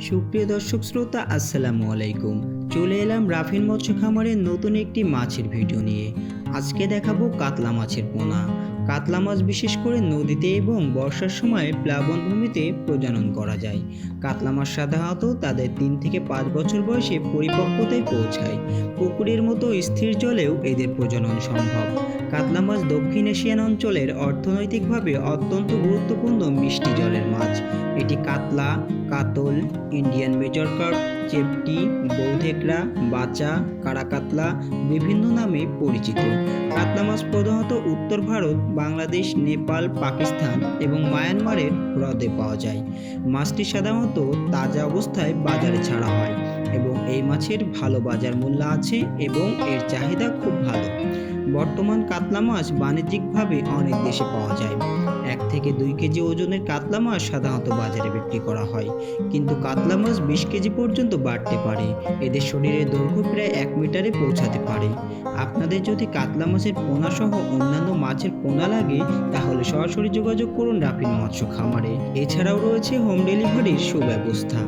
সুপ্রিয় দর্শক শ্রোতা, আসসালামু আলাইকুম। চলে এলাম রাফিন মৎস্য খামারের নতুন একটি মাছের ভিডিও নিয়ে। আজকে দেখাবো কাতলা মাছের পোনা। কাতলা মাছ বিশেষ করে নদীতে এবং বর্ষার সময় প্লাবনভূমিতে প্রজনন করা যায়। কাতলা মাছ সাধারণত তাদের তিন থেকে পাঁচ বছর বয়সে পরিপক্কতায় পৌঁছায়। পুকুরের মতো স্থির জলেও এদের প্রজনন সম্ভব। কাতলা মাছ দক্ষিণ এশিয়ান অঞ্চলের অর্থনৈতিকভাবে অত্যন্ত গুরুত্বপূর্ণ মিষ্টি জলের এটি কাতলা, কাতল, ইন্ডিয়ান মেজর কার্প, চেপটি বৌধেকড়া বাচা, কারাকাতলা বিভিন্ন নামে পরিচিত। কাতলা মাছ প্রধানত উত্তর ভারত, বাংলাদেশ, নেপাল, পাকিস্তান এবং মায়ানমারের হ্রদে পাওয়া যায়। মাছটি সাধারণত তাজা অবস্থায় বাজারে ছাড়া হয় এবং এই মাছের ভালো বাজার মূল্য আছে এবং এর চাহিদা খুব ভালো। বর্তমান কাতলা মাছ বাণিজ্যিকভাবে অনেক দেশে পাওয়া যায়। এক থেকে দুই কেজি ওজনের কাতলা মাছ সাধারণত বাজারে বিক্রি করা হয়। কিন্তু কাতলা মাছ বিশ কেজি পর্যন্ত বাড়তে পারে। এদের শরীরের দৈর্ঘ্য প্রায় এক মিটারে পৌঁছাতে পারে। আপনাদের যদি কাতলা মাছের পোনা সহ অন্যান্য মাছের পোনা লাগে, তাহলে সরাসরি যোগাযোগ করুন রাফিন মৎস্য খামারে। এছাড়াও রয়েছে হোম ডেলিভারির সুব্যবস্থা।